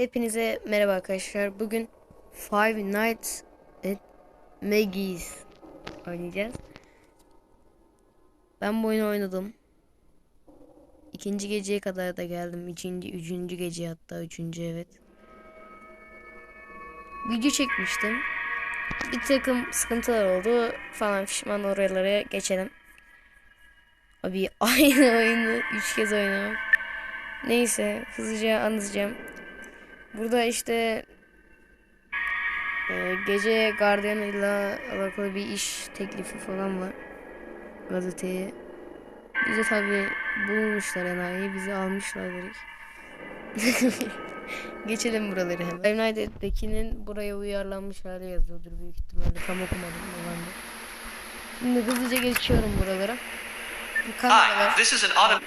Hepinize merhaba arkadaşlar. Bugün Five Nights at Maggie's oynayacağız. Ben bu oyunu oynadım. İkinci geceye kadar da geldim. İkinci, üçüncü gece hatta üçüncü evet. Video çekmiştim. Bir takım sıkıntılar oldu falan pişman oralara geçelim. Abi aynı oyunu üç kez oynamak. Neyse hızlıca anlatacağım. Burada işte e, gece gardiyanıyla alakalı bir iş teklifi falan var. Gazeteye. Bize tabi bulmuşlar enayi. Bizi almışlar direkt. Geçelim buraları hemen. Five Nights at Becky'nin buraya uyarlanmış hali yazıyordur büyük ihtimalle. Tam okumadım ben de. Şimdi hızlıca geçiyorum buralara. Kameralar. Hi, this is an auto.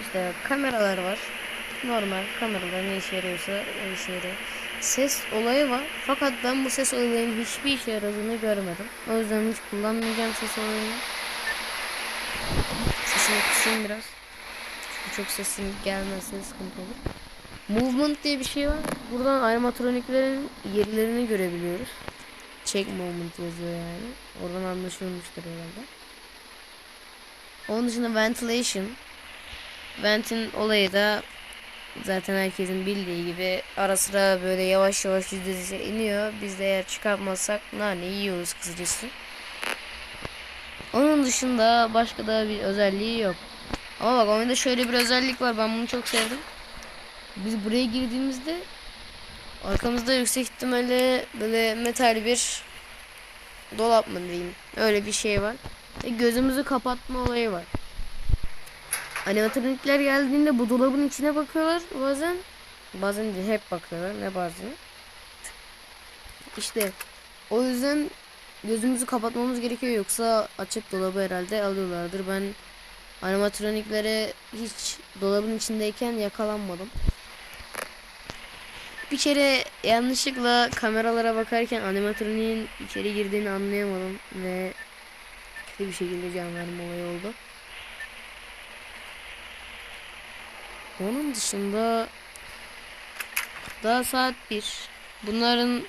İşte kameralar var. Normal kameralar ne işe yarıyorsa o işe yarıyor. Ses olayı var. Fakat ben bu ses olayının hiçbir işe yaradığını görmedim. O yüzden hiç kullanmayacağım ses olayını. Sesini kısayım biraz. Çünkü çok sesim gelmezse sıkıntı olur. Movement diye bir şey var. Buradan animatroniklerin yerlerini görebiliyoruz. Check movement yazıyor yani. Oradan anlaşılmıştır herhalde. Onun dışında ventilation. Vent'in olayı da zaten herkesin bildiği gibi ara sıra böyle yavaş yavaş yüzdesi iniyor. Biz de eğer çıkartmazsak nane yiyoruz kısacası. Onun dışında başka da bir özelliği yok. Ama bak oyunda şöyle bir özellik var. Ben bunu çok sevdim. Biz buraya girdiğimizde arkamızda yüksek ihtimalle böyle metal bir dolap mı diyeyim. Öyle bir şey var. Ve gözümüzü kapatma olayı var. Animatronikler geldiğinde bu dolabın içine bakıyorlar bazen. Bazen de hep bakıyorlar ne bazen. İşte o yüzden gözümüzü kapatmamız gerekiyor yoksa açıp dolabı herhalde alıyorlardır. Ben animatroniklere hiç dolabın içindeyken yakalanmadım. Bir kere yanlışlıkla kameralara bakarken animatroniğin içeri girdiğini anlayamadım ve kötü bir şekilde can verme olayı oldu. Onun dışında daha saat 1. Bunların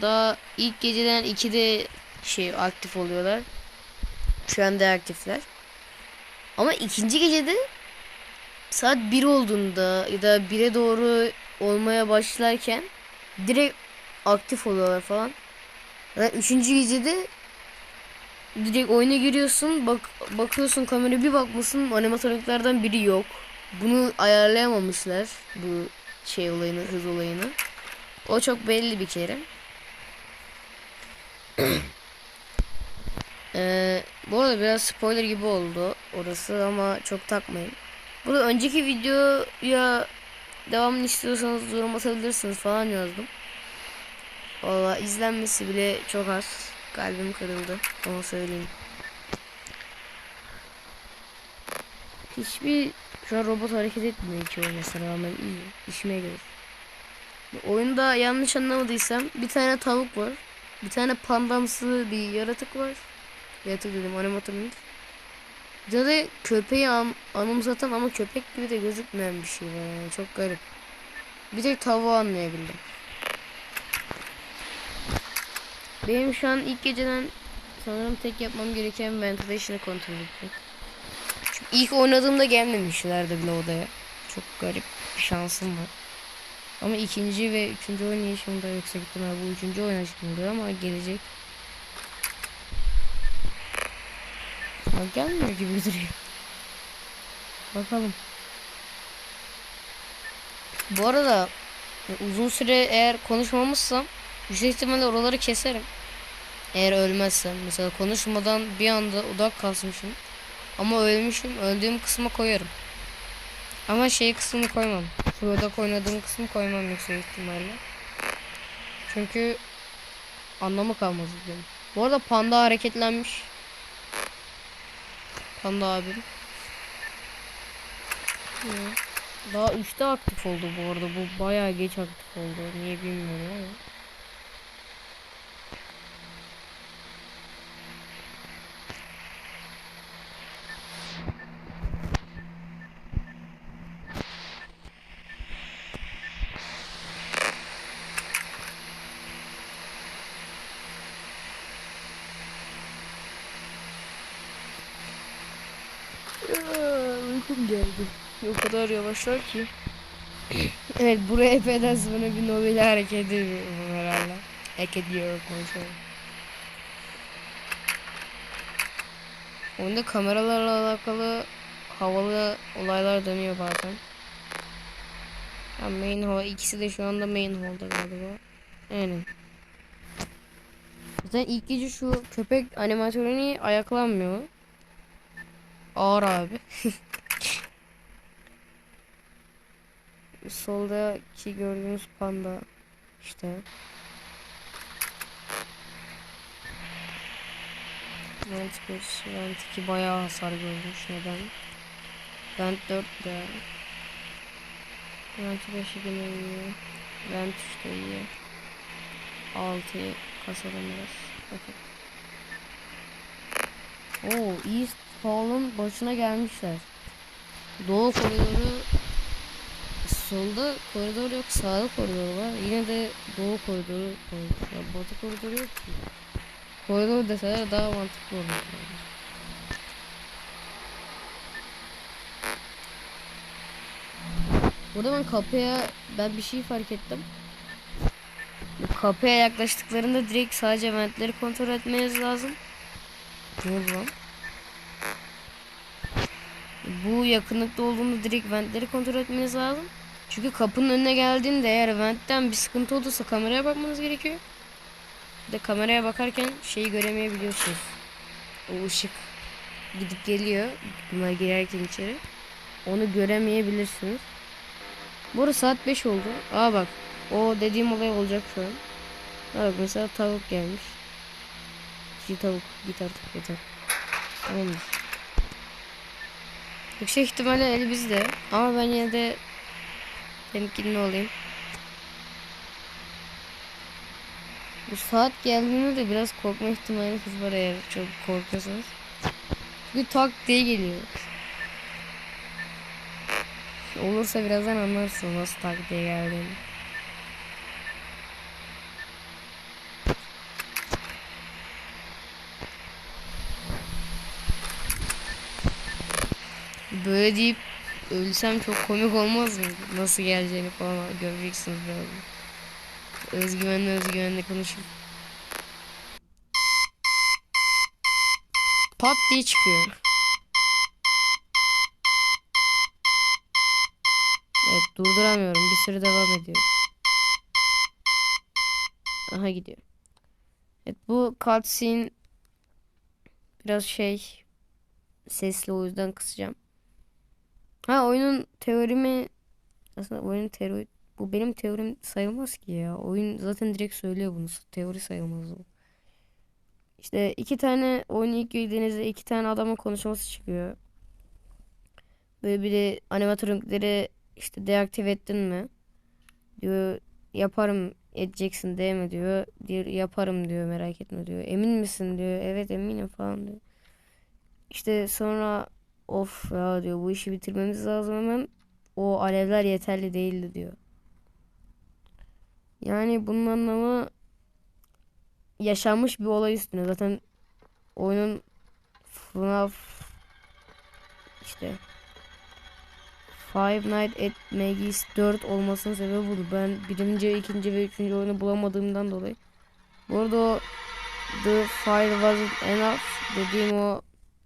daha ilk geceden 2'de şey aktif oluyorlar. Şu anda aktifler. Ama ikinci gecede saat 1 olduğunda ya da 1'e doğru olmaya başlarken direkt aktif oluyorlar falan. Yani üçüncü gecede direkt oyuna giriyorsun bak bakıyorsun kamera bir bakmışsın animatroniklerden biri yok. Bunu ayarlayamamışlar bu şey olayını hız olayını. O çok belli bir kere. ee, bu arada biraz spoiler gibi oldu orası ama çok takmayın. Burada önceki videoya devamını istiyorsanız yorum atabilirsiniz falan yazdım. Valla izlenmesi bile çok az. Kalbim kırıldı. Onu söyleyeyim. Hiçbir şu an robot hareket etmiyor hiç oynasına rağmen iyi. İşime gelir. Oyunda yanlış anlamadıysam bir tane tavuk var. Bir tane pandamsı bir yaratık var. Yaratık dedim animatronik. Bir de köpeği an anımsatan ama köpek gibi de gözükmeyen bir şey var yani çok garip. Bir tek tavuğu anlayabildim. Benim şu an ilk geceden sanırım tek yapmam gereken ventilation'ı kontrol etmek. Çünkü ilk oynadığımda gelmemişlerdi bile odaya. Çok garip bir şansım var. Ama ikinci ve üçüncü oynayışımda yüksek ihtimal bu üçüncü oynayışımda ama gelecek. Ha, gelmiyor gibi duruyor. Bakalım. Bu arada uzun süre eğer konuşmamışsam yüksek ihtimalle oraları keserim. Eğer ölmezsem mesela konuşmadan bir anda odak kalsmışım. Ama ölmüşüm. Öldüğüm kısma koyarım. Ama şey kısmını koymam. Şu odak oynadığım kısmı koymam yüksek ihtimalle. Çünkü anlamı kalmaz benim. Bu arada panda hareketlenmiş. Panda abim. Daha 3'te aktif oldu bu arada. Bu bayağı geç aktif oldu. Niye bilmiyorum ama. Geldi. O kadar yavaşlar ki. evet buraya epeyden sonra bir Nobel hareket ediyorum herhalde. Hareket ediyorum konuşuyorum. Oyunda kameralarla alakalı havalı olaylar dönüyor bazen. Ya main hall ikisi de şu anda main hall'da galiba. Aynen. Zaten ilk gece şu köpek animasyonu ayaklanmıyor. Ağır abi. Soldaki gördüğünüz panda işte. Vent 1, Vent 2 bayağı hasar görmüş. Neden? Vent 4 de. Vent 5 yine iyi. Vent 3 de iyi. 6'yı kasalım biraz. Bakın. Oo, East Hall'un başına gelmişler. Doğu koridoru solda koridor yok sağda koridor var. Yine de doğu koridoru koyduk. Ya batı koridoru yok ki. Koridor deseler daha mantıklı olur. Burada ben kapıya ben bir şey fark ettim. Bu kapıya yaklaştıklarında direkt sadece ventleri kontrol etmeniz lazım. Ne oldu lan? Bu yakınlıkta olduğunda direkt ventleri kontrol etmeniz lazım. Çünkü kapının önüne geldiğinde eğer ventten bir sıkıntı olursa kameraya bakmanız gerekiyor. Bir de kameraya bakarken şeyi göremeyebiliyorsunuz. O ışık gidip geliyor. Bunlar girerken içeri. Onu göremeyebilirsiniz. Bu arada saat 5 oldu. Aa bak. O dediğim olay olacak şu an. Aa bak mesela tavuk gelmiş. İki tavuk git artık yeter. Tamamdır. Yüksek ihtimalle el bizde. Ama ben yine de temkinli olayım. Bu saat geldiğinde de biraz korkma ihtimaliniz var eğer çok korkuyorsanız. Çünkü tak diye geliyor. Olursa birazdan anlarsın nasıl tak diye geldiğini. Böyle deyip ölsem çok komik olmaz mı? Nasıl geleceğini falan göreceksiniz birazdan. Özgüvenli özgüvenli konuşup. Pat diye çıkıyor. Evet durduramıyorum. Bir süre devam ediyor. Aha gidiyor. Evet bu cutscene biraz şey sesli o yüzden kısacağım. Ha oyunun teorimi aslında oyunun teori bu benim teorim sayılmaz ki ya. Oyun zaten direkt söylüyor bunu. Teori sayılmaz bu. İşte iki tane oyun ilk girdiğinizde iki tane adamın konuşması çıkıyor. Böyle biri animatronikleri işte deaktive ettin mi? Diyor yaparım edeceksin değil mi diyor. Diyor yaparım diyor merak etme diyor. Emin misin diyor. Evet eminim falan diyor. İşte sonra of ya diyor bu işi bitirmemiz lazım hemen. O alevler yeterli değildi diyor. Yani bunun anlamı yaşanmış bir olay üstüne. Zaten oyunun FNAF işte Five Nights at Maggie's 4 olmasının sebebi budur. Ben birinci, ikinci ve üçüncü oyunu bulamadığımdan dolayı. Bu arada o The Fire Wasn't Enough dediğim o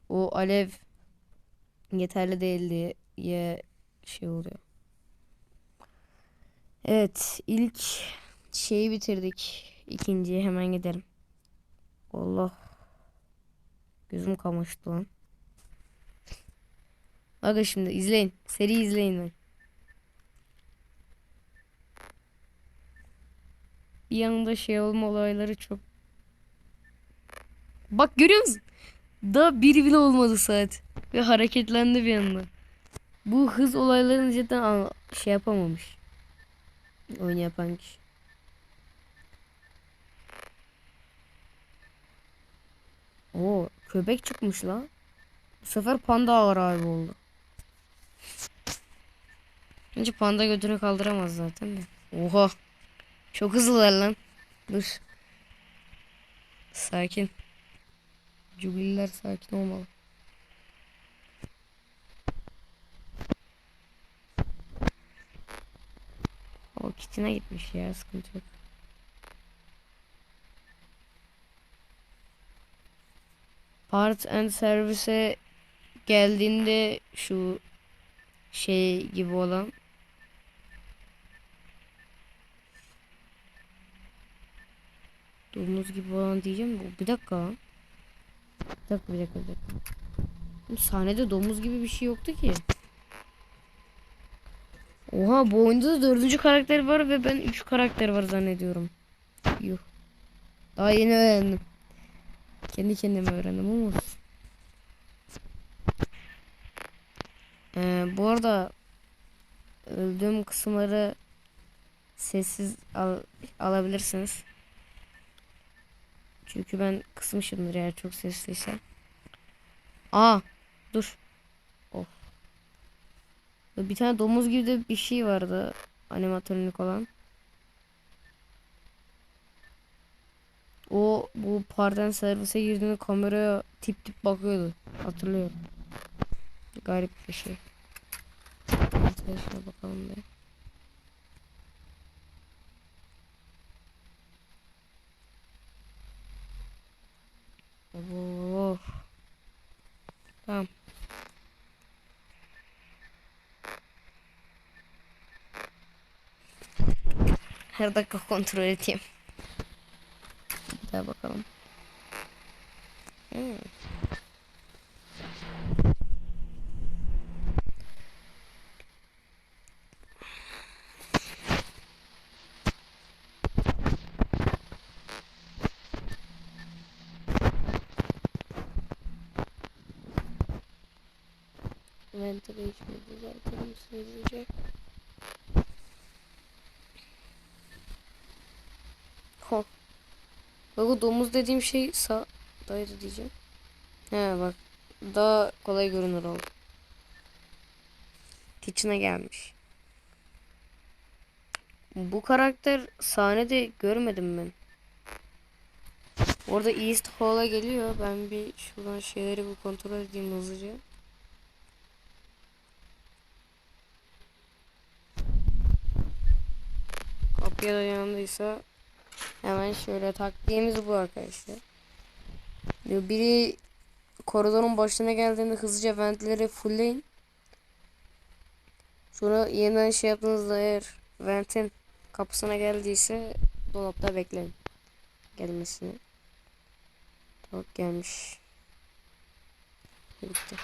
o alev yeterli değildi diye şey oluyor. Evet ilk şeyi bitirdik. İkinciye hemen gidelim. Allah. Gözüm kamaştı lan. Bakın şimdi izleyin. Seri izleyin ben. Bir yanında şey olma olayları çok. Bak görüyor musun? Daha bir bile olmadı saat. Ve hareketlendi bir anda. Bu hız olaylarını cidden şey yapamamış. Oyun yapan kişi. Oo köpek çıkmış la. Bu sefer panda ağır abi oldu. Bence panda götünü kaldıramaz zaten de. Oha. Çok hızlılar lan. Dur. Sakin. Cugliler sakin olmalı. O kitine gitmiş ya sıkıntı yok. Parts and Service'e geldiğinde şu şey gibi olan domuz gibi olan diyeceğim bu bir dakika. Bir dakika bir dakika bir dakika. Oğlum Sahnede domuz gibi bir şey yoktu ki. Oha bu oyunda da dördüncü karakter var ve ben üç karakter var zannediyorum. Yuh. Daha yeni öğrendim. Kendi kendime öğrendim ama. Ee, bu arada öldüğüm kısımları sessiz al alabilirsiniz. Çünkü ben kısmışımdır eğer çok sesliyse. Aa dur. Bir tane domuz gibi de bir şey vardı. Animatronik olan. O bu parden servise girdiğinde kameraya tip tip bakıyordu. Hatırlıyorum. Garip bir şey. Şuna bakalım bir. Of. Tamam. Her dakika kontrol edeyim. Bir daha bakalım. Hmm. Ventilation düzeltelim hızlıca. Ho. Bak o domuz dediğim şey sağdaydı diyeceğim. He bak. Daha kolay görünür oldu. Kitchen'a gelmiş. Bu karakter sahnede görmedim ben. Orada East Hall'a geliyor. Ben bir şuradan şeyleri bir kontrol edeyim hızlıca. Kapıya dayanındıysa hemen şöyle taktiğimiz bu arkadaşlar. Biri koridorun başına geldiğinde hızlıca ventleri fullleyin. Sonra yeniden şey yaptığınızda eğer ventin kapısına geldiyse dolapta bekleyin gelmesini. Bak gelmiş. Bitti.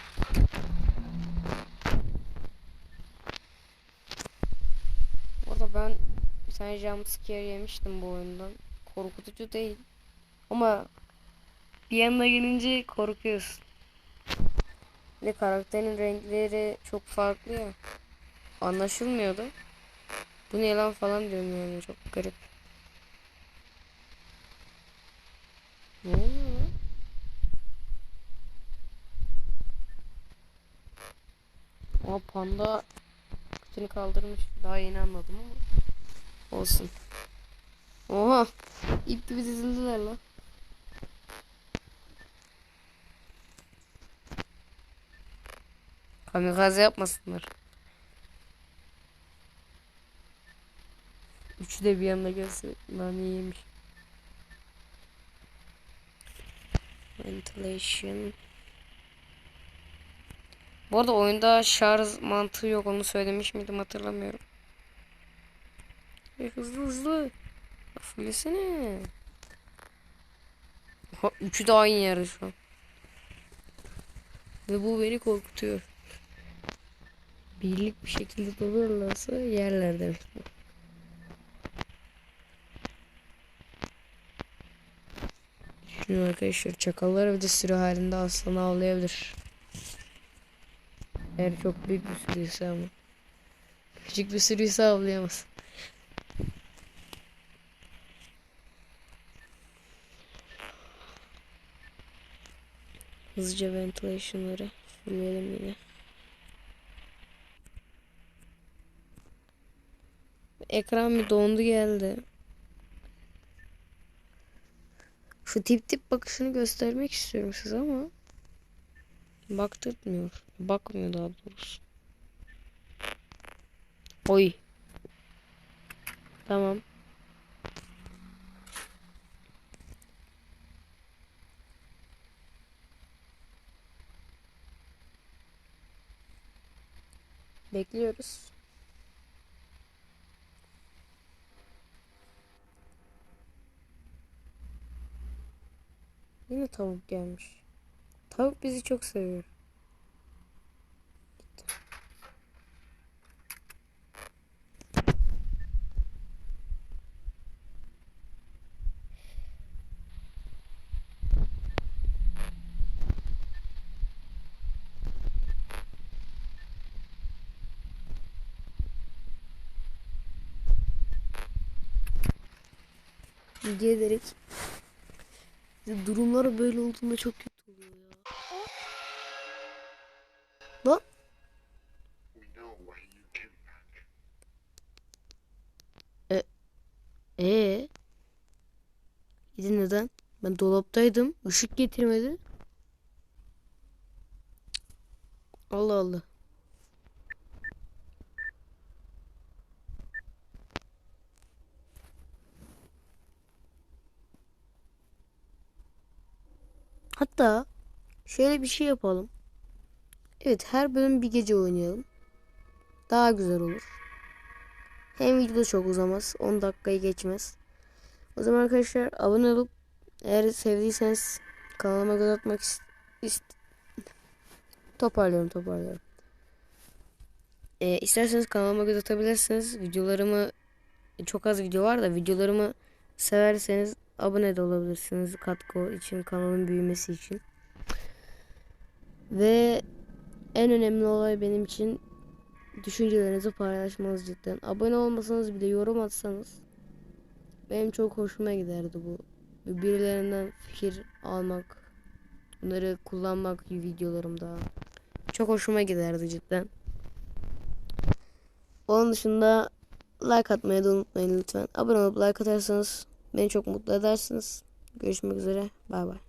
Orada ben bir tane jumpscare yemiştim bu oyundan. Korkutucu değil. Ama bir yanına gelince korkuyorsun. Ve karakterin renkleri çok farklı ya. Anlaşılmıyordu. Bu ne lan falan diyorum yani çok garip. Ne oluyor lan? Panda kutunu kaldırmış. Daha yeni anladım ama. Olsun. Oha. İp gibi dizildiler lan. Kamikaze yapmasınlar. Üçü de bir yanına gelse lan iyiymiş. Ventilation. Bu arada oyunda şarj mantığı yok onu söylemiş miydim hatırlamıyorum. E, hızlı hızlı. Fullesene. Oha, üçü de aynı yerde şu an. Ve bu beni korkutuyor. Birlik bir şekilde dururlarsa yerler demek bu. Şimdi arkadaşlar çakallar bir de sürü halinde aslanı avlayabilir. Eğer çok büyük bir sürüyse ama. Küçük bir sürüyse avlayamaz. Hızlıca ventilation'ları fulleyelim yine. Ekran bir dondu geldi. Şu tip tip bakışını göstermek istiyorum size ama baktırtmıyor. Bakmıyor daha doğrusu. Oy. Tamam. Bekliyoruz. Yine tavuk gelmiş. Tavuk bizi çok seviyor. Ya Durumlar böyle olduğunda çok kötü oluyor ya. Lan back. ee. Gidin neden? Ben dolaptaydım. Işık getirmedi. Allah Allah. Hatta şöyle bir şey yapalım. Evet her bölüm bir gece oynayalım. Daha güzel olur. Hem video çok uzamaz. 10 dakikayı geçmez. O zaman arkadaşlar abone olup eğer sevdiyseniz kanalıma göz atmak ist, ist toparlıyorum toparlıyorum. Ee, isterseniz kanalıma göz atabilirsiniz. Videolarımı çok az video var da videolarımı severseniz abone de olabilirsiniz katkı için kanalın büyümesi için. Ve en önemli olay benim için düşüncelerinizi paylaşmanız cidden. Abone olmasanız bile yorum atsanız benim çok hoşuma giderdi bu. Birilerinden fikir almak, bunları kullanmak videolarımda. Çok hoşuma giderdi cidden. Onun dışında like atmayı da unutmayın lütfen. Abone olup like atarsanız beni çok mutlu edersiniz. Görüşmek üzere. Bay bay.